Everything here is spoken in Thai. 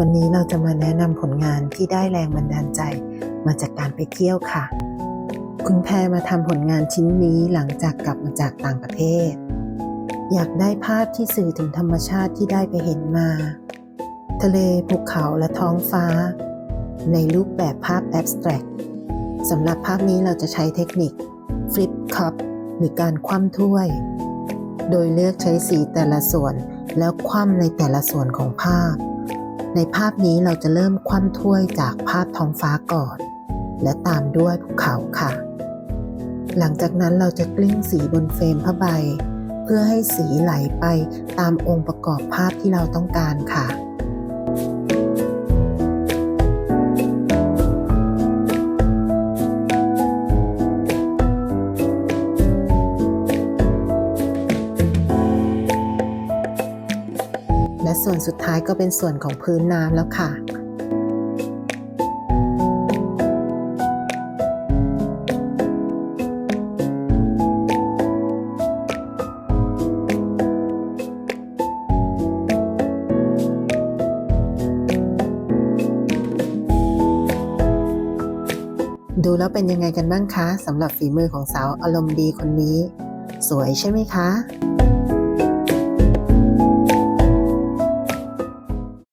วันนี้เราจะมาแนะนำผลงานที่ได้แรงบันดาลใจมาจากการไปเที่ยวค่ะ คุณแพรมาทำผลงานชิ้นนี้หลังจากกลับมาจากต่างประเทศ อยากได้ภาพที่สื่อถึงธรรมชาติที่ได้ไปเห็นมา ทะเลภูเขาและท้องฟ้า ในรูปแบบภาพแอบสแตรกสำหรับภาพนี้เราจะใช้เทคนิค Flip Cup หรือการคว่ำถ้วย โดยเลือกใช้สีแต่ละส่วนแล้วคว่ำในแต่ละส่วนของภาพ ในภาพนี้เราจะเริ่มคว่ำถ้วยจากภาพท้องฟ้าก่อน และตามด้วยภูเขาค่ะ หลังจากนั้นเราจะกลิ้งสีบนเฟรมผ้าใบ เพื่อให้สีไหลไปตามองค์ประกอบภาพที่เราต้องการค่ะ และส่วนสุดท้ายก็เป็นส่วนของพื้นน้ำแล้วค่ะ ดูแล้วเป็นยังไงกันบ้างคะสำหรับฝีมือของสาวอารมณ์ดีคนนี้ สวยใช่ไหมคะ